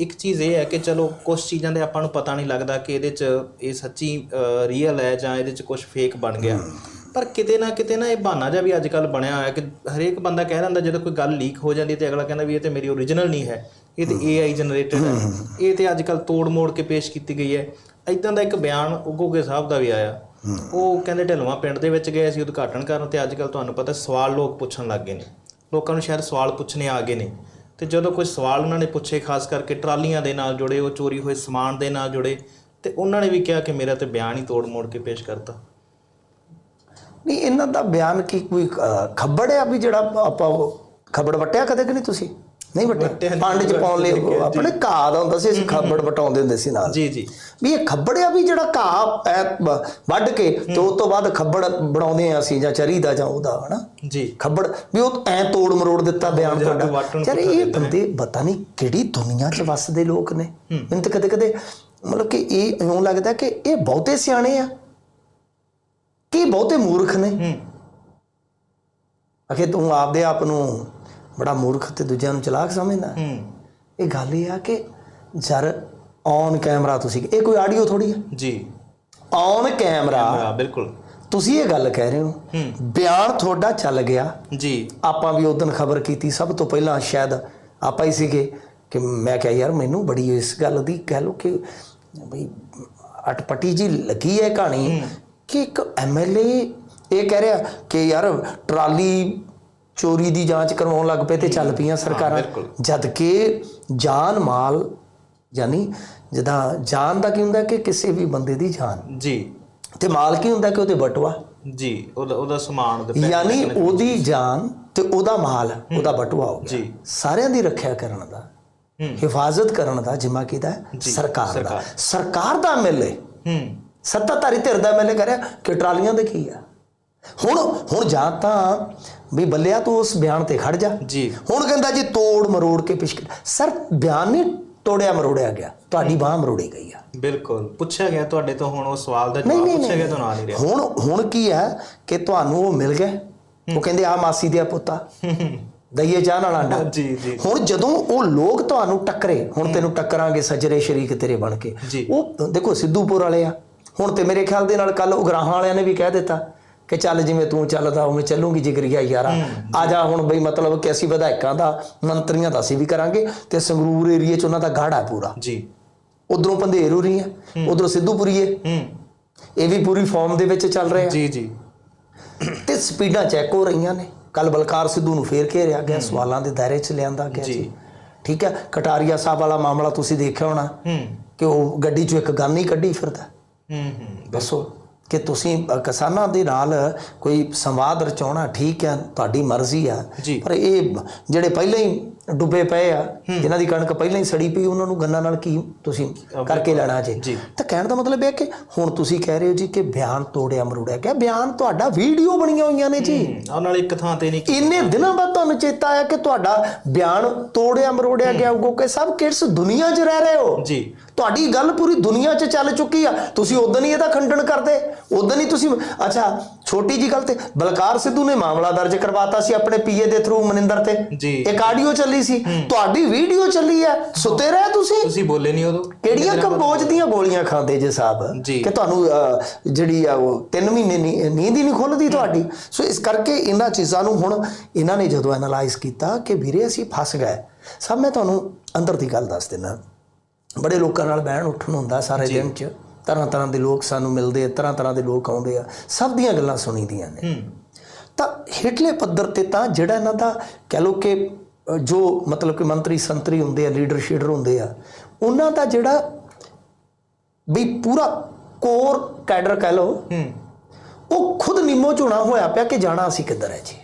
ਇੱਕ ਚੀਜ਼ ਇਹ ਹੈ ਕਿ ਚਲੋ ਕੁਝ ਚੀਜ਼ਾਂ ਦੇ ਆਪਾਂ ਨੂੰ ਪਤਾ ਨਹੀਂ ਲੱਗਦਾ ਕਿ ਇਹਦੇ 'ਚ ਇਹ ਸੱਚੀ ਰੀਅਲ ਹੈ ਜਾਂ ਇਹਦੇ 'ਚ ਕੁਝ ਫੇਕ ਬਣ ਗਿਆ। ਪਰ ਕਿਤੇ ਨਾ ਕਿਤੇ ਨਾ ਇਹ ਬਹਾਨਾ ਜਿਹਾ ਵੀ ਅੱਜ ਕੱਲ ਬਣਿਆ ਹੋਇਆ ਕਿ ਹਰੇਕ ਬੰਦਾ ਕਹਿ ਦਿੰਦਾ ਜਦੋਂ ਕੋਈ ਗੱਲ ਲੀਕ ਹੋ ਜਾਂਦੀ ਤੇ ਅਗਲਾ ਕਹਿੰਦਾ ਵੀ ਇਹ ਤੇ ਮੇਰੀ ਓਰੀਜਨਲ ਨਹੀਂ ਹੈ ਇਹ ਤੇ AI ਜਨਰੇਟਡ ਹੈ। ਇਹ ਤੇ ਅੱਜ ਕੱਲ ਤੋੜ ਮੋੜ ਕੇ ਪੇਸ਼ ਕੀਤੀ ਗਈ ਹੈ। ਇਦਾਂ ਦਾ ਇੱਕ ਬਿਆਨ ਉਗੋਗੇ ਸਾਹਿਬ ਦਾ ਵੀ ਆਇਆ। ਉਹ ਕਹਿੰਦੇ ਢਲਵਾ ਪਿੰਡ ਦੇ ਵਿੱਚ ਗਏ ਸੀ ਉਦਘਾਟਨ ਕਰਨ ਤੇ ਅੱਜ ਕੱਲ ਤੁਹਾਨੂੰ ਪਤਾ ਸਵਾਲ ਲੋਕ ਪੁੱਛਣ ਲੱਗ ਗਏ ਨੇ। ਲੋਕਾਂ ਨੂੰ ਸ਼ਾਇਦ ਸਵਾਲ ਪੁੱਛਣੇ ਆ ਗਏ ਨੇ। ਤੇ ਜਦੋਂ ਕੋਈ ਸਵਾਲ ਉਹਨਾਂ ਨੇ ਪੁੱਛੇ ਖਾਸ ਕਰਕੇ ਟਰਾਲੀਆਂ ਦੇ ਨਾਲ ਜੁੜੇ ਉਹ ਚੋਰੀ ਹੋਏ ਸਮਾਨ ਦੇ ਨਾਲ ਜੁੜੇ ਤੇ ਉਹਨਾਂ ਨੇ ਵੀ ਕਿਹਾ ਕਿ ਮੇਰਾ ਤੇ ਬਿਆਨ ਹੀ ਤੋੜ ਮੋੜ ਕੇ ਪੇਸ਼ ਕਰਤਾ। ਨਹੀਂ ਇਹਨਾਂ ਦਾ ਬਿਆਨ ਕੀ ਕੋਈ ਅਹ, ਖੱਬੜ ਆ ਵੀ ਜਿਹੜਾ ਆਪਾਂ ਉਹ ਖੱਬੜ ਵਟਿਆ ਕਦੇ ਕਿ ਨਹੀਂ ਤੁਸੀਂ? ਨਹੀਂ ਨਹੀਂ, ਪੰਡ ਚ ਪਾਉਣ ਲਈ। ਆਪਣੇ ਘਾਹ ਦਾ ਹੁੰਦਾ ਸੀ ਅਸੀਂ ਖੱਬੜ ਵਟਾਉਂਦੇ ਹੁੰਦੇ ਸੀ ਨਾਲ। ਜੀ ਜੀ। ਵੀ ਇਹ ਖੱਬੜਿਆ ਵੀ ਜਿਹੜਾ ਘਾਹ ਵੱਢ ਕੇ ਤੇ ਉਸ ਤੋਂ ਬਾਅਦ ਖੱਬੜ ਬਣਾਉਂਦੇ ਆ ਅਸੀਂ ਜਾਂ ਚਰੀ ਦਾ ਜਾਂ ਉਹਦਾ ਹਨਾ? ਜੀ। ਖੱਬੜ ਵੀ ਉਹ ਐ ਤੋੜ ਮਰੋੜ ਦਿੱਤਾ ਬਿਆਨ ਤੁਹਾਡਾ। ਵੱਟ ਯਾਰ ਇਹ ਬੰਦੇ ਪਤਾ ਨਹੀਂ ਕਿਹੜੀ ਦੁਨੀਆ 'ਚ ਵੱਸਦੇ ਲੋਕ ਨੇ। ਮੈਨੂੰ ਤਾਂ ਕਦੇ ਕਦੇ ਮਤਲਬ ਕਿ ਇਹ ਇਉਂ ਲੱਗਦਾ ਕਿ ਇਹ ਬਹੁਤੇ ਸਿਆਣੇ ਆ। ਕਿ ਬਹੁਤੇ ਮੂਰਖ ਨੇ। ਅਖੇ ਤੂੰ ਆਪਦੇ ਆਪ ਨੂੰ ਬੜਾ ਮੂਰਖ ਤੇ ਦੂਜਿਆਂ ਨੂੰ ਚਲਾਕ ਸਮਝਦਾ। ਹੂੰ। ਇਹ ਗੱਲ ਇਹ ਆ ਕਿ ਜਰ ਔਨ ਕੈਮਰਾ ਤੁਸੀਂ ਇਹ ਕੋਈ ਆਡੀਓ ਥੋੜੀ ਹੈ ਜੀ। ਔਨ ਕੈਮਰਾ ਬਿਲਕੁਲ। ਤੁਸੀਂ ਇਹ ਗੱਲ ਕਹਿ ਰਹੇ ਹੋ ਬਿਆਨ ਤੁਹਾਡਾ ਚੱਲ ਗਿਆ। ਜੀ। ਆਪਾਂ ਵੀ ਉਦੋਂ ਖਬਰ ਕੀਤੀ ਸਭ ਤੋਂ ਪਹਿਲਾਂ ਸ਼ਾਇਦ ਆਪਾਂ ਹੀ ਸੀਗੇ ਕਿ ਮੈਂ ਕਿਹਾ ਯਾਰ ਮੈਨੂੰ ਬੜੀ ਇਸ ਗੱਲ ਦੀ ਕਹਿ ਲੋ ਕਿ ਬਈ ਅਟਪਟੀ ਜੀ ਲੱਗੀ ਹੈ ਕਹਾਣੀ ਕਿ ਇੱਕ ਐਮਐਲਏ ਇਹ ਕਹਿ ਰਿਹਾ ਕਿ ਯਾਰ ਟਰਾਲੀ ਚੋਰੀ ਦੀ ਜਾਂਚ ਕਰਵਾਉਣ ਲੱਗ ਪਏ ਤੇ ਚੱਲ ਪਈਆਂ ਸਰਕਾਰਾਂ। ਜਦ ਕਿ ਜਾਨ ਮਾਲ ਯਾਨੀ ਜਦਾਂ ਜਾਨ ਦਾ ਕੀ ਹੁੰਦਾ ਕਿ ਕਿਸੇ ਵੀ ਬੰਦੇ ਦੀ ਜਾਨ। ਜੀ। ਤੇ ਮਾਲ ਕੀ ਹੁੰਦਾ ਕਿ ਉਹਦੇ ਬਟਵਾ ਜੀ ਉਹਦਾ ਉਹਦਾ ਸਮਾਨ ਪੈਸੇ ਯਾਨੀ ਉਹਦੀ ਜਾਨ ਤੇ ਉਹਦਾ ਮਾਲ ਉਹਦਾ ਬਟੂਆ ਹੋ ਜੀ। ਸਾਰਿਆਂ ਦੀ ਰੱਖਿਆ ਕਰਨ ਦਾ। ਹਿਫਾਜ਼ਤ ਕਰਨ ਦਾ ਜਿੰਮਾ? ਜੀ, ਸਰਕਾਰ ਦਾ। ਸਰਕਾਰ। ਦਾ ਐਮਐਲਏ ਹੂੰ। ਸੱਤਾਧਾਰੀ ਧਿਰ ਦਾ ਐਮਐਲਏ ਕਰਿਆ ਕਿ ਟਰਾਲੀਆਂ ਦੇ ਕੀ ਆ? ਹੁਣ ਹੁਣ ਜਾਂ ਤਾਂ ਵੀ ਬੱਲਿਆ ਤੂੰ ਉਸ ਬਿਆਨ ਤੇ ਖੜ ਜਾ। ਜੀ। ਹੁਣ ਕਹਿੰਦਾ ਜੀ ਤੋੜ ਮਰੋੜ ਕੇ ਪਿਛਕ ਸਰ ਬਿਆਨ ਨਹੀਂ ਤੋੜਿਆ ਮਰੋੜਿਆ ਗਿਆ। ਤੁਹਾਡੀ ਬਾਹ ਮਰੋੜੀ ਗਈ ਆ। ਬਿਲਕੁਲ। ਪੁੱਛਿਆ ਗਿਆ ਤੁਹਾਡੇ ਤੋਂ ਹੁਣ ਉਹ ਸਵਾਲ ਦਾ ਜਵਾਬ ਪੁੱਛਿਆ ਗਿਆ ਤੁਹਾਨੂੰ ਆ ਨਹੀਂ ਰਿਹਾ। ਹੁਣ ਹੁਣ ਕੀ ਹੈ ਕਿ ਤੁਹਾਨੂੰ ਉਹ ਮਿਲ ਗਿਆ? ਉਹ ਕਹਿੰਦੇ ਆ ਮਾਸੀ ਦੇ ਪੁੱਤਾ। ਦਈਏ ਚਾਹ ਨਾਲ ਆਂਡਾ। ਜੀ ਜੀ। ਹੁਣ ਜਦੋਂ ਉਹ ਲੋਕ ਤੁਹਾਨੂੰ ਟੱਕਰੇ ਹੁਣ ਤੈਨੂੰ ਟੱਕਰਾਂਗੇ ਸੱਜਰੇ ਸ਼ਰੀਕ ਤੇਰੇ ਬਣ ਕੇ। ਉਹ ਦੇਖੋ ਸਿੱਧੂਪੁਰ ਵਾਲੇ ਆ। ਹੁਣ ਤੇ ਮੇਰੇ ਖਿਆਲ ਦੇ ਨਾਲ ਕੱਲ ਉਗਰਾਹਾਂ ਵਾਲਿਆਂ ਨੇ ਵੀ ਕਹਿ ਦਿੱਤਾ। ਕਿ ਚੱਲ ਜਿਵੇਂ ਤੂੰ ਚੱਲਦਾ ਉਵੇਂ ਚੱਲੂਗੀ ਜਿਗਰੀਆ ਯਾਰਾ। ਆ ਜਾ ਹੁਣ ਬਈ ਮਤਲਬ ਕਿ ਅਸੀਂ ਵਿਧਾਇਕਾਂ ਦਾ ਮੰਤਰੀਆਂ ਦਾ ਅਸੀਂ ਵੀ ਕਰਾਂਗੇ ਤੇ ਸੰਗਰੂਰ ਏਰੀਏ 'ਚ ਉਹਨਾਂ ਦਾ ਗਾੜਾ ਪੂਰਾ। ਜੀ। ਉਧਰੋਂ ਪੰਧੇਰੂਰੀ ਹੈ। ਉਧਰੋਂ ਸਿੱਧੂਪੁਰੀਏ। ਹੂੰ। ਇਹ ਵੀ ਪੂਰੀ ਫਾਰਮ ਦੇ ਵਿੱਚ ਚੱਲ ਰਿਹਾ। ਜੀ ਜੀ। ਤੇ ਸਪੀਡਾਂ ਚੈੱਕ ਹੋ ਰਹੀਆਂ ਨੇ। ਕੱਲ ਬਲਕਾਰ ਸਿੱਧੂ ਨੂੰ ਫੇਰ ਘੇਰਿਆ ਗਿਆ ਸਵਾਲਾਂ ਦੇ ਦਾਇਰੇ 'ਚ ਲਿਆਂਦਾ ਗਿਆ ਜੀ। ਜੀ ਠੀਕ ਹੈ ਕਟਾਰੀਆ ਸਾਹਿਬ ਵਾਲਾ ਮਾਮਲਾ ਤੁਸੀਂ ਦੇਖਿਆ ਹੋਣਾ ਹੂੰ। ਕਿ ਉਹ ਗੱਡੀ 'ਚੋਂ ਇੱਕ ਗਨ ਹੀ ਕੱਢੀ ਫਿਰਦਾ। ਹੂੰ ਹੂੰ। ਦੱਸੋ। ਕਿ ਤੁਸੀਂ ਕਿਸਾਨਾਂ ਦੇ ਨਾਲ ਕੋਈ ਸੰਵਾਦ ਰਚਾਉਣਾ ਠੀਕ ਹੈ ਤੁਹਾਡੀ ਮਰਜ਼ੀ ਆ। ਪਰ ਇਹ ਜਿਹੜੇ ਪਹਿਲਾਂ ਹੀ ਡੁੱਬੇ ਪਏ ਆ ਜਿਨ੍ਹਾਂ ਦੀ ਕਣਕ ਪਹਿਲਾਂ ਹੀ ਸੜੀ ਪਈ ਉਹਨਾਂ ਨੂੰ ਗੰਨਾਂ ਨਾਲ ਕੀ ਤੁਸੀਂ ਕਰਕੇ ਲੈਣਾ ਜੇ। ਤਾਂ ਕਹਿਣ ਦਾ ਮਤਲਬ ਇਹ ਕਿ ਹੁਣ ਤੁਸੀਂ ਕਹਿ ਰਹੇ ਹੋ ਜੀ ਕਿ ਬਿਆਨ ਤੋੜਿਆ ਮਰੋੜਿਆ ਗਿਆ ਬਿਆਨ ਤੁਹਾਡਾ ਵੀਡੀਓ ਬਣੀਆਂ ਹੋਈਆਂ ਨੇ ਜੀ। ਉਹਨਾਂ ਨਾਲ ਇੱਕ ਥਾਂ ਤੇ ਨਹੀਂ ਕੀ- ਇੰਨੇ ਦਿਨਾਂ ਬਾਅਦ ਤੁਹਾਨੂੰ ਚੇਤਾ ਆਇਆ ਕਿ ਤੁਹਾਡਾ ਬਿਆਨ ਤੋੜਿਆ ਮਰੋੜਿਆ ਗਿਆ ਹੋਊਗਾ ਕਿ ਸਭ ਕਿਸ ਦੁਨੀਆ 'ਚ ਰਹਿ ਰਹੇ ਹੋ। ਜੀ। ਤੁਹਾਡੀ ਗੱਲ ਪੂਰੀ ਦੁਨੀਆ 'ਚ ਚੱਲ ਚੁੱਕੀ ਆ। ਤੁਸੀਂ ਉਦੋਂ ਹੀ ਇਹਦਾ ਖੰਡਨ ਕਰਦੇ। ਉਦੋਂ ਹੀ ਤੁਸੀਂ ਅੱਛਾ ਛੋਟੀ ਜੀ ਗੱਲ ਤੇ ਬਲਕਾਰ ਸਿੱਧੂ ਨੇ ਮਾਮਲਾ ਦਰਜ ਕਰਵਾਤਾ ਸੀ ਆਪਣੇ ਪੀਏ ਦੇ ਥਰੂ ਮਨਿੰਦਰ ਤੇ। ਜੀ। ਇੱਕ ਆਡੀਓ ਚੱਲੀ ਸੀ। ਤੁਹਾਡੀ ਵੀਡੀਓ ਚੱਲੀ ਆ। ਸੁੱਤੇ ਰਹੇ ਤੁਸੀਂ? ਤੁਸੀਂ ਬੋਲੇ ਨਹੀਂ ਉਦੋਂ? ਕਿਹੜੀਆਂ ਕੰਬੋਜ ਦੀਆਂ ਗੋਲੀਆਂ ਖਾਂਦੇ ਜੇ ਸਾਹਿਬ। ਕਿ ਤੁਹਾਨੂੰ ਜਿਹੜੀ ਆ ਉਹ 3 ਮਹੀਨੇ ਨੀਂਦ ਹੀ ਨਹੀਂ ਖੁੱਲਦੀ ਤੁਹਾਡੀ। ਸੋ ਇਸ ਕਰਕੇ ਇਹਨਾਂ ਚੀਜ਼ਾਂ ਨੂੰ ਹੁਣ ਇਹਨਾਂ ਨੇ ਜਦੋਂ ਐਨਾਲਾਈਜ਼ ਕੀਤਾ ਕਿ ਵੀਰੇ ਅਸੀਂ ਫਸ ਗਏ। ਸਭ ਮੈਂ ਤੁਹਾਨੂੰ ਅੰਦਰ ਦੀ ਗੱਲ ਦੱਸ ਦਿੰਦਾ। ਬੜੇ ਲੋਕਾਂ ਨਾਲ ਬਹਿਣ ਉੱਠਣ ਹੁੰਦਾ ਸਾਰੇ ਦਿਨ ਚ। ਤਰ੍ਹਾਂ ਤਰ੍ਹਾਂ ਦੇ ਲੋਕ ਸਾਨੂੰ ਮਿਲਦੇ ਆ ਤਰ੍ਹਾਂ ਤਰ੍ਹਾਂ ਦੇ ਲੋਕ ਆਉਂਦੇ ਆ। ਸਭ ਦੀਆਂ ਗੱਲਾਂ ਸੁਣੀਦੀਆਂ ਨੇ। ਤਾਂ ਹੇਠਲੇ ਪੱਧਰ ਤੇ ਤਾਂ ਜਿਹੜਾ ਇਹਨਾਂ ਦਾ ਕਹਿ ਲੋ ਕਿ ਜੋ ਮਤਲਬ ਕਿ ਮੰਤਰੀ ਸੰਤਰੀ ਹੁੰਦੇ ਆ ਲੀਡਰ ਸ਼ੀਡਰ ਹੁੰਦੇ ਆ ਉਹਨਾਂ ਦਾ ਜਿਹੜਾ ਵੀ ਪੂਰਾ ਕੋਰ ਕੈਡਰ ਕਹਿ ਲੋ ਉਹ ਖੁਦ ਨਿੰਮੋ ਝੋਣਾ ਹੋਇਆ ਪਿਆ ਕਿ ਜਾਣਾ ਅਸੀਂ ਕਿੱਧਰ ਹੈ ਜੀ।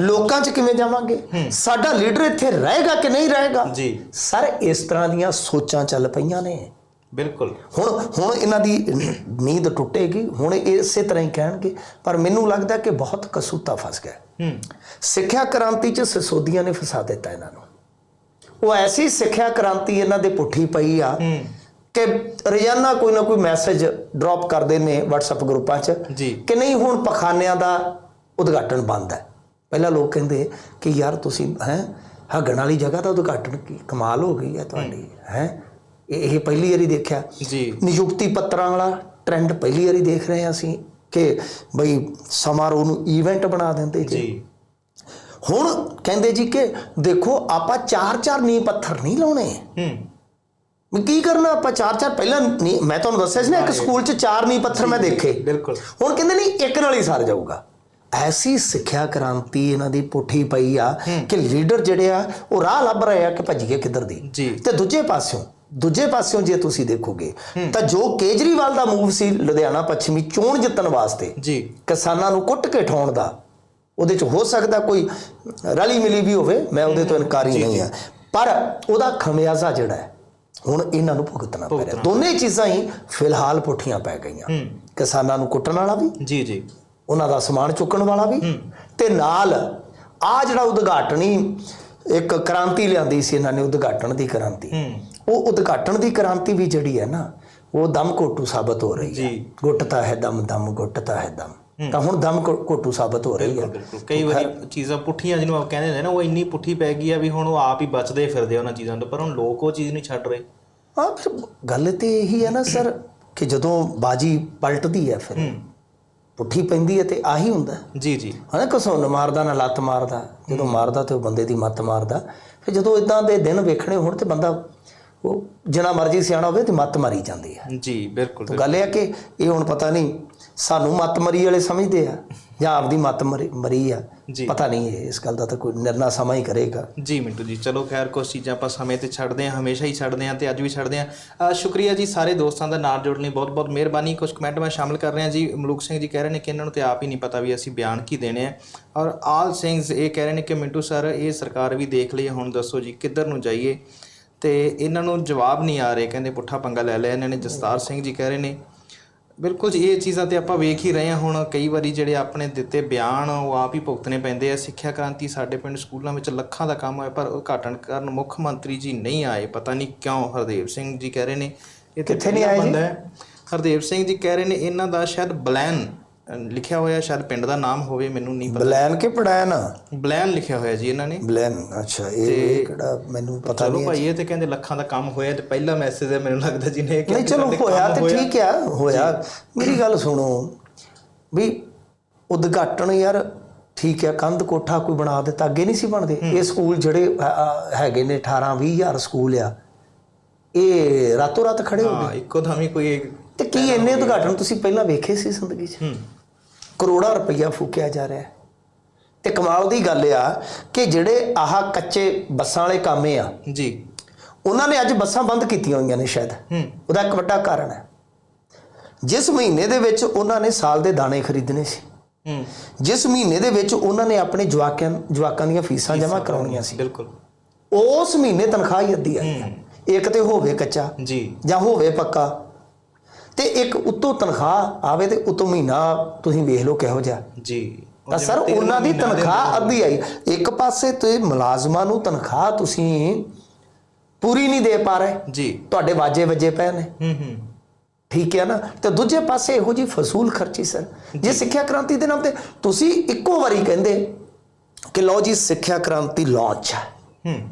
ਲੋਕਾਂ 'ਚ ਕਿਵੇਂ ਜਾਵਾਂਗੇ? ਸਾਡਾ ਲੀਡਰ ਇੱਥੇ ਰਹੇਗਾ ਕਿ ਨਹੀਂ ਰਹੇਗਾ? ਜੀ। ਸਰ ਇਸ ਤਰ੍ਹਾਂ ਦੀਆਂ ਸੋਚਾਂ ਚੱਲ ਪਈਆਂ ਨੇ। ਬਿਲਕੁਲ। ਹੁਣ ਹੁਣ ਇਹਨਾਂ ਦੀ ਨੀਂਦ ਟੁੱਟੇਗੀ ਹੁਣ ਇਸੇ ਤਰ੍ਹਾਂ ਹੀ ਕਹਿਣਗੇ ਪਰ ਮੈਨੂੰ ਲੱਗਦਾ ਕਿ ਬਹੁਤ ਕਸੂਤਾ ਫਸ ਗਿਆ। ਹੂੰ। ਸਿੱਖਿਆ ਕ੍ਰਾਂਤੀ 'ਚ ਸਿਸੋਦੀਆਂ ਨੇ ਫਸਾ ਦਿੱਤਾ ਇਹਨਾਂ ਨੂੰ। ਉਹ ਐਸੀ ਸਿੱਖਿਆ ਕ੍ਰਾਂਤੀ ਇਹਨਾਂ ਦੇ ਪੁੱਠੀ ਪਈ ਆ ਕਿ ਰੋਜ਼ਾਨਾ ਕੋਈ ਨਾ ਕੋਈ ਮੈਸੇਜ ਡ੍ਰੌਪ ਕਰਦੇ ਨੇ WhatsApp ਗਰੁੱਪਾਂ 'ਚ। ਕਿ ਨਹੀਂ ਹੁਣ ਪਖਾਨਿਆਂ ਦਾ ਉਦਘਾਟਨ ਬੰਦ ਹੈ। ਪਹਿਲਾਂ ਲੋਕ ਕਹਿੰਦੇ ਕਿ ਯਾਰ ਤੁਸੀਂ ਹੈ ਹੱਗਣ ਵਾਲੀ ਜਗ੍ਹਾ ਦਾ ਉਦਘਾਟਨ ਕੀ ਕਮਾਲ ਹੋ ਗਈ ਹੈ ਤੁਹਾਡੀ ਹੈ। ਇਹ ਪਹਿਲੀ ਵਾਰੀ ਦੇਖਿਆ। ਜੀ। ਨਿਯੁਕਤੀ ਪੱਤਰਾਂ ਵਾਲਾ ਟ੍ਰੈਂਡ ਪਹਿਲੀ ਵਾਰੀ ਦੇਖ ਰਹੇ ਹਾਂ ਅਸੀਂ ਕਿ ਬਈ ਸਮਾਰੋਹ ਨੂੰ ਇਵੈਂਟ ਬਣਾ ਦਿੰਦੇ ਜੀ। ਹੁਣ ਕਹਿੰਦੇ ਜੀ ਕਿ ਦੇਖੋ ਆਪਾਂ ਚਾਰ ਚਾਰ ਨੀ ਪੱਥਰ ਨਹੀਂ ਲਾਉਣੇ। ਹੂੰ। ਕੀ ਕਰਨਾ ਆਪਾਂ ਚਾਰ ਚਾਰ ਪਹਿਲਾਂ ਮੈਂ ਤੁਹਾਨੂੰ ਦੱਸਿਆ ਸੀ ਨਾ ਇੱਕ ਸਕੂਲ 'ਚ ਚਾਰ ਨੀ ਪੱਥਰ ਮੈਂ ਦੇਖੇ। ਬਿਲਕੁਲ। ਹੁਣ ਕਹਿੰਦੇ ਨਹੀਂ ਇੱਕ ਨਾਲ ਹੀ ਸਰ ਜਾਊਗਾ। ਐਸੀ ਸਿੱਖਿਆ ਕ੍ਰਾਂਤੀ ਇਹਨਾਂ ਦੀ ਪੁੱਠੀ ਪਈ ਆ ਕਿ ਲੀਡਰ ਜਿਹੜੇ ਆ ਉਹ ਰਾਹ ਲੱਭ ਰਹੇ ਆ ਕਿ ਭੱਜੀਏ ਕਿੱਧਰ ਦੀ। ਤੇ ਦੂਜੇ ਪਾਸਿਓਂ ਦੂਜੇ ਪਾਸਿਓਂ ਜੇ ਤੁਸੀਂ ਦੇਖੋਗੇ ਤਾਂ ਜੋ ਕੇਜਰੀਵਾਲ ਦਾ ਮੂਵ ਸੀ ਲੁਧਿਆਣਾ ਪੱਛਮੀ ਚੋਣ ਜਿੱਤਣ ਵਾਸਤੇ ਜੀ। ਕਿਸਾਨਾਂ ਨੂੰ ਕੁੱਟ ਕੇ ਠਾਉਣ ਦਾ ਉਹਦੇ ਚ ਹੋ ਸਕਦਾ ਕੋਈ ਰਲੀ ਮਿਲੀ ਵੀ ਹੋਵੇ ਮੈਂ ਉਹਦੇ ਤੋਂ ਇਨਕਾਰੀ ਨਹੀਂ ਆ। ਪਰ ਉਹਦਾ ਖਮਿਆਜ਼ਾ ਜਿਹੜਾ ਹੈ ਹੁਣ ਇਹਨਾਂ ਨੂੰ ਭੁਗਤਣਾ ਪੈ ਰਿਹਾ। ਦੋਨੇ ਚੀਜ਼ਾਂ ਹੀ ਫਿਲਹਾਲ ਪੁੱਠੀਆਂ ਪੈ ਗਈਆਂ। ਕਿਸਾਨਾਂ ਨੂੰ ਕੁੱਟਣ ਵਾਲਾ ਵੀ। ਜੀ ਜੀ। ਉਹਨਾਂ ਦਾ ਸਮਾਨ ਚੁੱਕਣ ਵਾਲਾ ਵੀ। ਤੇ ਨਾਲ ਆ ਜਿਹੜਾ ਉਦਘਾਟਨੀ ਇੱਕ ਕ੍ਰਾਂਤੀ ਲਿਆਂਦੀ ਸੀ ਇਹਨਾਂ ਨੇ ਉਦਘਾਟਨ ਦੀ ਕ੍ਰਾਂਤੀ। ਉਹ ਉਦਘਾਟਨ ਦੀ ਕ੍ਰਾਂਤੀ ਵੀ ਜਿਹੜੀ ਹੈ ਨਾ ਉਹ ਦਮ ਘੋਟੂ ਸਾਬਤ ਹੋ ਰਹੀ ਹੈ। ਗੁੱਟਤਾ ਹੈ ਦਮ ਦਮ ਗੁੱਟਤਾ ਹੈ ਦਮ। ਤਾਂ ਹੁਣ ਦਮ ਘੋਟੂ ਸਾਬਤ ਹੋ ਰਹੀ ਹੈ। ਕਈ ਵਾਰੀ ਚੀਜ਼ਾਂ ਪੁੱਠੀਆਂ ਜਿਹਨੂੰ ਆਪ ਕਹਿੰਦੇ ਨੇ ਨਾ ਉਹ ਇੰਨੀ ਪੁੱਠੀ ਪੈ ਗਈ ਆ ਵੀ ਹੁਣ ਉਹ ਆਪ ਹੀ ਬਚਦੇ ਫਿਰਦੇ ਆ ਉਹਨਾਂ ਚੀਜ਼ਾਂ ਤੋਂ ਪਰ ਹੁਣ ਲੋਕ ਉਹ ਚੀਜ਼ ਨਹੀਂ ਛੱਡ ਰਹੇ। ਫਿਰ ਗੱਲ ਤੇ ਇਹੀ ਹੈ ਨਾ ਸਰ ਕਿ ਜਦੋਂ ਬਾਜੀ ਪਲਟਦੀ ਹੈ ਫਿਰ ਪੁੱਠੀ ਪੈਂਦੀ ਹੈ ਤੇ ਆਹੀ ਹੁੰਦਾ। ਜੀ ਜੀ। ਹਨਾ ਕਸੋਨ ਮਾਰਦਾ ਨਾ ਲੱਤ ਮਾਰਦਾ। ਜਦੋਂ ਮਾਰਦਾ ਤੇ ਉਹ ਬੰਦੇ ਦੀ ਮੱਤ ਮਾਰਦਾ। ਫਿਰ ਜਦੋਂ ਇਦਾਂ ਦੇ ਦਿਨ ਵੇਖਣੇ ਹੋਣ ਤੇ ਬੰਦਾ ਉਹ ਜਿੰਨਾ ਮਰਜ਼ੀ ਸਿਆਣਾ ਹੋਵੇ ਤੇ ਮੱਤ ਮਾਰੀ ਜਾਂਦੀ ਹੈ ਜੀ ਬਿਲਕੁਲ ਤਾਂ ਗੱਲ ਇਹ ਆ ਕਿ ਇਹ ਹੁਣ ਪਤਾ ਨਹੀਂ ਸਾਨੂੰ ਮੱਤ ਮਰੀ ਵਾਲੇ ਸਮਝਦੇ ਆ ਜਾਂ ਆਪਦੀ ਮੱਤ ਮਰੀ ਮਰੀ ਆ। ਪਤਾ ਨਹੀਂ ਇਹ ਇਸ ਗੱਲ ਦਾ ਤਾਂ ਕੋਈ ਨਿਰਣਾ ਸਮਾਂ ਹੀ ਕਰੇਗਾ। ਜੀ ਮਿੰਟੂ ਜੀ ਚਲੋ ਖੈਰ ਕੁਝ ਚੀਜ਼ਾਂ ਆਪਾਂ ਸਮੇਂ ਤੇ ਛੱਡਦੇ ਹਾਂ ਹਮੇਸ਼ਾ ਹੀ ਛੱਡਦੇ ਹਾਂ ਤੇ ਅੱਜ ਵੀ ਛੱਡਦੇ ਅਹ ਸ਼ੁਕਰੀਆ ਜੀ ਸਾਰੇ ਦੋਸਤਾਂ ਦਾ ਨਾਲ ਜੁੜਨ ਲਈ ਬਹੁਤ ਬਹੁਤ ਮਿਹਰਬਾਨੀ। ਕੁਝ ਕਮੈਂਟ ਮੈਂ ਸ਼ਾਮਿਲ ਕਰ ਰਿਹਾ ਜੀ। ਮਲੂਕ ਸਿੰਘ ਜੀ ਕਹਿ ਰਹੇ ਨੇ ਕਿ ਇਹਨਾਂ ਨੂੰ ਤੇ ਆਪ ਹੀ ਨਹੀਂ ਪਤਾ ਵੀ ਅਸੀਂ ਬਿਆਨ ਕੀ ਦੇਣੇ ਆ। ਔਰ ਆਲ ਸਿੰਘਸ ਇਹ ਕਹਿ ਰਹੇ ਨੇ ਕਿ ਮਿੰਟੂ ਸਰ ਇਹ ਸਰਕਾਰ ਵੀ ਦੇਖ ਲਈ ਹੁਣ ਦੱਸੋ ਜੀ ਕਿੱਧਰ ਨੂੰ ਜਾਈਏ? ਤੇ ਇਹਨਾਂ ਨੂੰ ਜਵਾਬ ਨਹੀਂ ਆ ਰਹੇ ਕਹਿੰਦੇ ਪੁੱਠਾ ਪੰਗਾ ਲੈ ਲਿਆ ਇਹਨਾਂ ਨੇ ਜਸਤਾਰ ਸਿੰਘ ਜੀ ਕਹਿ ਰਹੇ ਨੇ। ਬਿਲਕੁਲ ਜੀ ਇਹ ਚੀਜ਼ਾਂ ਤੇ ਆਪਾਂ ਵੇਖ ਹੀ ਰਹੇ ਹਾਂ ਹੁਣ ਕਈ ਵਾਰੀ ਜਿਹੜੇ ਆਪਣੇ ਦਿੱਤੇ ਬਿਆਨ ਉਹ ਆਪ ਹੀ ਭੁਗਤਣੇ ਪੈਂਦੇ ਆ। ਸਿੱਖਿਆ ਕ੍ਰਾਂਤੀ ਸਾਡੇ ਪਿੰਡ ਸਕੂਲਾਂ ਵਿੱਚ ਲੱਖਾਂ ਦਾ ਕੰਮ ਹੋਇਆ ਪਰ ਉਦਘਾਟਨ ਕਰਨ ਮੁੱਖ ਮੰਤਰੀ ਜੀ ਨਹੀਂ ਆਏ। ਪਤਾ ਨਹੀਂ ਕਿਉਂ ਹਰਦੇਵ ਸਿੰਘ ਜੀ ਕਹਿ ਰਹੇ ਨੇ। ਇਹ ਕਿੱਥੇ ਨਹੀਂ ਆਏ ਜੀ? ਹਰਦੇਵ ਸਿੰਘ ਜੀ ਕਹਿ ਰਹੇ ਨੇ ਇਹਨਾਂ ਦਾ ਸ਼ਾਇਦ ਬਲੈਨ ਲਿਖਿਆ ਹੋਇਆ ਸ਼ਾਇਦ ਪਿੰਡ ਦਾ ਨਾਮ ਹੋਵੇ ਮੈਨੂੰ ਨਹੀਂ ਪਤਾ। ਬਲੈਨ ਕੇ ਪੜਾਇਆ ਬਲੈਨ ਲਿਖਿਆ ਹੋਇਆ ਜੀ ਇਹਨਾਂ ਨੇ। ਬਲੈਨ ਅੱਛਾ ਇਹ ਕਿਹੜਾ ਮੈਨੂੰ ਪਤਾ ਚਲੋ ਨਹੀਂ ਭਾਈ ਇਹ ਤੇ ਕਹਿੰਦੇ ਲੱਖਾਂ ਦਾ ਕੰਮ ਹੋਇਆ ਤੇ ਪਹਿਲਾ ਮੈਸੇਜ ਹੈ ਮੈਨੂੰ ਲੱਗਦਾ ਜਿਹਨੇ ਇਹ ਕਿਹਾ ਨਹੀਂ ਕਿ ਚਲੋ ਹੋਇਆ ਤੇ ਠੀਕ ਆ ਹੋਇਆ। ਮੇਰੀ ਗੱਲ ਸੁਣੋ ਵੀ ਉਦਘਾਟਨ ਯਾਰ ਠੀਕ ਆ ਕੰਧ ਕੋਠਾ ਕੋਈ ਬਣਾ ਦਿੱਤਾ ਅੱਗੇ ਨਹੀਂ ਸੀ ਬਣਦੇ। ਇਹ ਸਕੂਲ ਜਿਹੜੇ ਹੈਗੇ ਨੇ 18 20 ਹਜ਼ਾਰ ਸਕੂਲ ਆ ਇਹ ਰਾਤੋਂ ਰਾਤ ਖੜੇ ਹੋ ਗਏ। ਹਾਂ ਇੱਕੋ ਦਮ ਹੀ ਕੋਈ ਤੇ ਕੀ ਇੰਨੇ ਉਦਘਾਟਨ ਤੁਸੀਂ ਪਹਿਲਾਂ ਵੇਖੇ ਸੀ ਜ਼ਿੰਦਗੀ 'ਚ? ਹੂੰ। ਕਰੋੜਾਂ ਰੁਪਈਆ ਫੂਕਿਆ ਜਾ ਰਿਹਾ ਹੈ। ਤੇ ਕਮਾਲ ਦੀ ਗੱਲ ਆ ਕਿ ਜਿਹੜੇ ਆਹ ਕੱਚੇ ਬੱਸਾਂ ਵਾਲੇ ਕੰਮ ਆ ਜੀ। ਉਹਨਾਂ ਨੇ ਅੱਜ ਬੱਸਾਂ ਬੰਦ ਕੀਤੀਆਂ ਹੋਈਆਂ ਨੇ ਸ਼ਾਇਦ। ਹੂੰ। ਉਹਦਾ ਇੱਕ ਵੱਡਾ ਕਾਰਨ ਹੈ। ਜਿਸ ਮਹੀਨੇ ਦੇ ਵਿੱਚ ਉਹਨਾਂ ਨੇ ਸਾਲ ਦੇ ਦਾਣੇ ਖਰੀਦਣੇ ਸੀ। ਹੂੰ। ਜਿਸ ਮਹੀਨੇ ਦੇ ਵਿੱਚ ਉਹਨਾਂ ਨੇ ਆਪਣੇ ਜਵਾਕਾਂ ਜਵਾਕਾਂ ਦੀਆਂ ਫੀਸਾਂ ਜਮ੍ਹਾਂ ਕਰਾਉਣੀਆਂ ਸੀ। ਬਿਲਕੁਲ। ਉਸ ਮਹੀਨੇ ਤਨਖਾਹ ਹੀ ਅੱਧੀ ਆਈ ਹੈ। ਇੱਕ ਤੇ ਹੋਵੇ ਕੱਚਾ ਜੀ। ਜਾਂ ਹੋਵੇ ਪੱਕਾ ਤੇ ਇੱਕ ਉਤੋਂ ਤਨਖਾਹ ਆਵੇ ਤੇ ਉਤੋਂ ਮਹੀਨਾ ਤੁਸੀਂ ਵੇਖ ਲਓ ਕਿਹੋ ਜਿਹਾ। ਜੀ। ਤਾਂ ਸਰ ਉਹਨਾਂ ਦੀ ਤਨਖਾਹ ਅੱਧੀ ਆਈ। ਇੱਕ ਪਾਸੇ ਤੇ ਮੁਲਾਜ਼ਮਾਂ ਨੂੰ ਤਨਖਾਹ ਤੁਸੀਂ ਪੂਰੀ ਨਹੀਂ ਦੇ ਪਾ ਰਹੇ। ਜੀ। ਤੁਹਾਡੇ ਵਾਜੇ ਵੱਜੇ ਪਏ ਨੇ। ਹੂੰ ਹੂੰ। ਠੀਕ ਹੈ ਨਾ? ਤੇ ਦੂਜੇ ਪਾਸੇ ਇਹੋ ਜੀ ਫਜ਼ੂਲ ਖਰਚੀ ਸਰ। ਜੇ ਸਿੱਖਿਆ ਕ੍ਰਾਂਤੀ ਦੇ ਨਾਮ ਤੇ ਤੁਸੀਂ ਇੱਕੋ ਵਾਰੀ ਕਹਿੰਦੇ ਕਿ ਲਓ ਜੀ ਸਿੱਖਿਆ ਕ੍ਰਾਂਤੀ ਲਾਂਚ ਹੈ। ਹੂੰ।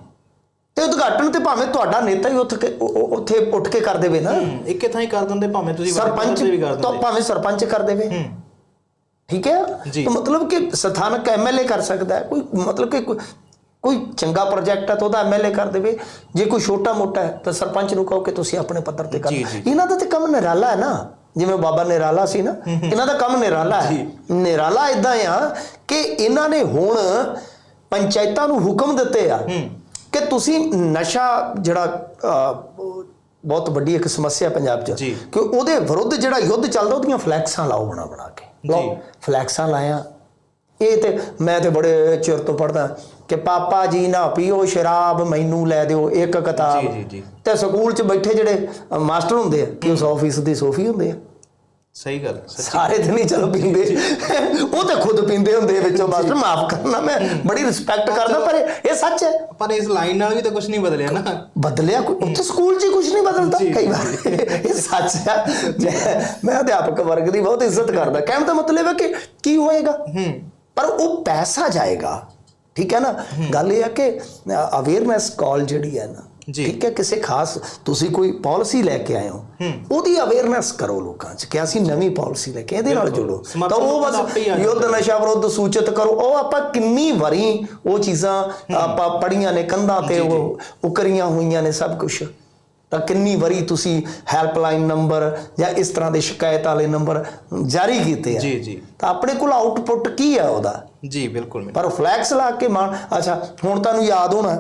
ਤੇ ਉਦਘਾਟਨ ਤੇ ਭਾਵੇਂ ਤੁਹਾਡਾ ਨੇਤਾ ਹੀ ਉੱਠ ਕੇ ਉ- ਉ- ਉੱਥੇ ਉੱਠ ਕੇ ਕਰ ਦੇਵੇ ਨਾ। ਇੱਕੇ ਥਾਂ ਹੀ ਕਰ ਦਿੰਦੇ ਭਾਵੇਂ ਤੁਸੀਂ ਸਰਪੰਚ ਤੇ ਭਾਵੇਂ ਸਰਪੰਚ ਕਰ ਦੇਵੇ। ਠੀਕ ਹੈ। ਤਾਂ ਮਤਲਬ ਕਿ ਸਥਾਨਕ ਐਮਐਲਏ ਕਰ ਸਕਦਾ ਹੈ। ਕੋਈ ਮਤਲਬ ਕਿ ਕੋਈ- ਚੰਗਾ ਪ੍ਰੋਜੈਕਟ ਹੈ ਤਾਂ ਉਹਦਾ ਐਮਐਲਏ ਕਰ ਦੇਵੇ। ਜੇ ਕੋਈ ਛੋਟਾ ਮੋਟਾ ਹੈ ਤਾਂ ਸਰਪੰਚ ਨੂੰ ਕਹੋ ਕਿ ਤੁਸੀਂ ਆਪਣੇ ਪੱਧਰ ਤੇ ਕਰੋ। ਇਹਨਾਂ ਦਾ ਤੇ ਕੰਮ ਨਿਰਾਲਾ ਹੈ ਨਾ। ਜਿਵੇਂ ਬਾਬਾ ਨਿਰਾਲਾ ਸੀ ਨਾ ਇਹਨਾਂ ਦਾ ਕੰਮ ਨਿਰਾਲਾ ਹੈ। ਨਿਰਾਲਾ ਇਦਾਂ ਆ ਕਿ ਇਹਨਾਂ ਨੇ ਹੁਣ ਪੰਚਾਇਤਾਂ ਨੂੰ ਹੁਕਮ ਦਿੱਤੇ ਆ ਕਿ ਤੁਸੀਂ ਨਸ਼ਾ ਜਿਹੜਾ ਬਹੁਤ ਵੱਡੀ ਇੱਕ ਸਮੱਸਿਆ ਪੰਜਾਬ 'ਚ। ਕਿ ਉਹਦੇ ਵਿਰੁੱਧ ਜਿਹੜਾ ਯੁੱਧ ਚੱਲਦਾ ਉਹਦੀਆਂ ਫਲੈਕਸਾਂ ਲਾਓ ਬਣਾ ਬਣਾ ਕੇ। ਲਓ ਫਲੈਕਸਾਂ ਲਾਇਆ। ਇਹ ਤੇ ਮੈਂ ਤੇ ਬੜੇ ਚਿਰ ਤੋਂ ਪੜਦਾ ਕਿ ਪਾਪਾ ਜੀ ਨਾ ਪੀਓ ਸ਼ਰਾਬ ਮੈਨੂੰ ਲੈ ਦਿਓ ਇੱਕ ਕਿਤਾਬ। ਜੀ, ਜੀ, ਜੀ। ਤੇ ਸਕੂਲ 'ਚ ਬੈਠੇ ਜਿਹੜੇ ਮਾਸਟਰ ਹੁੰਦੇ ਆ ਕਿ ਉਹ 100% ਦੀ ਸੋਫੀ ਹੁੰਦੇ ਆ। ਸਹੀ ਗੱਲ ਸਾਰੇ ਤੇ ਨਹੀਂ ਚਲੋ ਪੀਂਦੇ। ਉਹ ਤੇ ਖੁਦ ਪੀਂਦੇ ਹੁੰਦੇ ਵਿੱਚੋਂ ਮਾਸਟਰ ਮਾਫ ਕਰਨਾ ਮੈਂ ਬੜੀ ਰਿਸਪੈਕਟ ਕਰਦਾ ਪਰ ਇਹ ਸੱਚ ਹੈ। ਪਰ ਇਸ ਲਾਈਨ ਨਾਲ ਵੀ ਤਾਂ ਕੁਝ ਨਹੀਂ ਬਦਲਿਆ ਨਾ। ਬਦਲਿਆ ਕੋਈ ਉੱਥੇ ਸਕੂਲ 'ਚ ਕੁਝ ਨਹੀਂ ਬਦਲਦਾ। ਕਈ ਵਾਰ। ਇਹ ਸੱਚ ਹੈ। ਮੈਂ- ਅਧਿਆਪਕ ਵਰਗ ਦੀ ਬਹੁਤ ਇੱਜ਼ਤ ਕਰਦਾ। ਕਹਿਣ ਦਾ ਮਤਲਬ ਹੈ ਕਿ ਕੀ ਹੋਏਗਾ? ਹੂੰ। ਪਰ ਉਹ ਪੈਸਾ ਜਾਏਗਾ। ਠੀਕ ਹੈ ਨਾ? ਗੱਲ ਇਹ ਹੈ ਕਿ ਅਵੇਅਰਨੈਸ ਕਾਲ ਜਿਹੜੀ ਹੈ ਨਾ। ਠੀਕ ਹੈ ਕਿਸੇ ਖਾਸ ਤੁਸੀਂ ਕੋਈ ਪਾਲਿਸੀ ਲੈ ਕੇ ਆਏ ਹੋ ਉਹਦੀ ਅਵੇਅਰਨੈਸ ਕਰੋ ਲੋਕਾਂ 'ਚ ਕਿ ਅਸੀਂ ਨਵੀਂ ਪਾਲਿਸੀ ਲੈ ਕੇ ਇਹਦੇ ਨਾਲ ਜੁੜੋ। ਤਾਂ ਉਹ ਆ ਬਸ ਯੁੱਧ ਨਸ਼ਾ ਵਿਰੁੱਧ ਸੂਚਿਤ ਕਰੋ। ਉਹ ਆਪਾਂ ਕਿੰਨੀ ਵਾਰੀ ਉਹ ਚੀਜ਼ਾਂ ਆਪਾਂ ਪੜੀਆਂ ਨੇ ਕੰਧਾਂ ਤੇ ਉਹ ਉਕਰੀਆਂ ਹੋਈਆਂ ਨੇ ਸਭ ਕੁਝ ਤਾਂ ਕਿੰਨੀ ਵਾਰੀ ਤੁਸੀਂ ਹੈਲਪਲਾਈਨ ਨੰਬਰ ਜਾਂ ਇਸ ਤਰ੍ਹਾਂ ਦੇ ਸ਼ਿਕਾਇਤ ਵਾਲੇ ਨੰਬਰ ਜਾਰੀ ਕੀਤੇ ਆ। ਜੀ ਜੀ। ਤਾਂ ਆਪਣੇ ਕੋਲ ਆਊਟਪੁੱਟ ਕੀ ਹੈ ਉਹਦਾ? ਜੀ ਬਿਲਕੁਲ। ਪਰ ਫਲੈਕਸ ਲਾ ਕੇ ਮਾਨ ਅੱਛਾ ਹੁਣ ਤੁਹਾਨੂੰ ਯਾਦ ਹੋਣਾ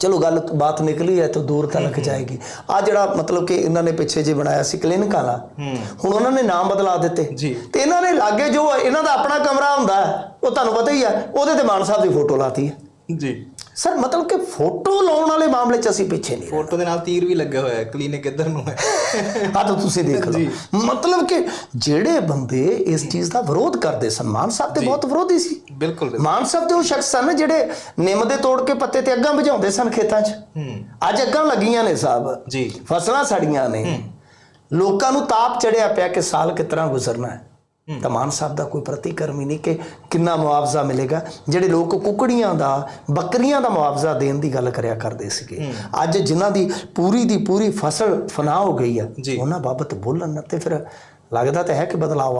ਚਲੋ ਗੱਲ ਬਾਤ ਨਿਕਲੀ ਹੈ ਤਾਂ ਦੂਰ ਤੱਕ ਜਾਏਗੀ। ਆ ਜਿਹੜਾ ਮਤਲਬ ਕਿ ਇਹਨਾਂ ਨੇ ਪਿੱਛੇ ਜੇ ਬਣਾਇਆ ਸੀ ਕਲੀਨਿਕ ਵਾਲਾ ਹੁਣ ਉਹਨਾਂ ਨੇ ਨਾਮ ਬਦਲਾ ਦਿੱਤੇ। ਤੇ ਇਹਨਾਂ ਨੇ ਲਾਗੇ ਜੋ ਇਹਨਾਂ ਦਾ ਆਪਣਾ ਕਮਰਾ ਹੁੰਦਾ ਉਹ ਤੁਹਾਨੂੰ ਪਤਾ ਹੀ ਹੈ ਉਹਦੇ ਤੇ ਮਾਨ ਸਾਹਿਬ ਦੀ ਫੋਟੋ ਲਾਤੀ ਹੈ। ਜੀ। ਸਰ ਮਤਲਬ ਕਿ ਫੋਟੋ ਲਾਉਣ ਵਾਲੇ ਮਾਮਲੇ 'ਚ ਅਸੀਂ ਪਿੱਛੇ ਨਹੀਂ ਫੋਟੋ ਦੇ ਨਾਲ ਤੀਰ ਵੀ ਲੱਗੇ ਹੋਇਆ ਹੈ ਕਲੀਨਿਕ ਇੱਧਰ ਨੂੰ ਹੈ। ਆ ਤਾਂ ਤੁਸੀਂ ਦੇਖ। ਲਓ। ਮਤਲਬ ਕਿ ਜਿਹੜੇ ਬੰਦੇ ਇਸ ਚੀਜ਼ ਦਾ ਵਿਰੋਧ ਕਰਦੇ ਸਨ ਮਾਨ ਸਾਹਿਬ ਤੇ ਬਹੁਤ ਵਿਰੋਧੀ ਸੀ। ਬਿਲਕੁਲ। ਮਾਨ ਸਾਹਿਬ ਤੇ ਉਹ ਸ਼ਖਸ ਸਨ ਜਿਹੜੇ ਨਿੰਮ ਦੇ ਤੋੜ ਕੇ ਪੱਤੇ ਤੇ ਅੱਗਾਂ ਬੁਝਾਉਂਦੇ ਸਨ ਖੇਤਾਂ 'ਚ। ਅੱਜ ਅੱਗਾਂ ਲੱਗੀਆਂ ਨੇ ਸਾਹਿਬ। ਜੀ। ਫਸਲਾਂ ਸੜੀਆਂ ਨੇ। ਲੋਕਾਂ ਨੂੰ ਤਾਪ ਚੜਿਆ ਪਿਆ ਕਿ ਸਾਲ ਕਿਤਨਾ ਗੁਜ਼ਰਨਾ ਹੈ। ਤਾਂ ਮਾਨ ਸਾਹਿਬ ਦਾ ਕੋਈ ਪ੍ਰਤੀਕਰਮ ਹੀ ਨਹੀਂ ਕਿ ਕਿੰਨਾ ਮੁਆਵਜ਼ਾ ਮਿਲੇਗਾ। ਜਿਹੜੇ ਲੋਕ ਕੁਕੜੀਆਂ ਦਾ ਬੱਕਰੀਆਂ ਦਾ ਮੁਆਵਜ਼ਾ ਦੇਣ ਦੀ ਗੱਲ ਕਰਿਆ ਕਰਦੇ ਸੀਗੇ। ਅੱਜ ਜਿਨ੍ਹਾਂ ਦੀ ਪੂਰੀ ਦੀ ਪੂਰੀ ਫਸਲ ਫਨਾ ਹੋ ਗਈ ਆ। ਉਹਨਾਂ ਬਾਬਤ ਬੋਲਣ ਤੇ ਫਿਰ ਲੱਗਦਾ ਤਾਂ ਹੈ ਕਿ ਬਦਲਾਅ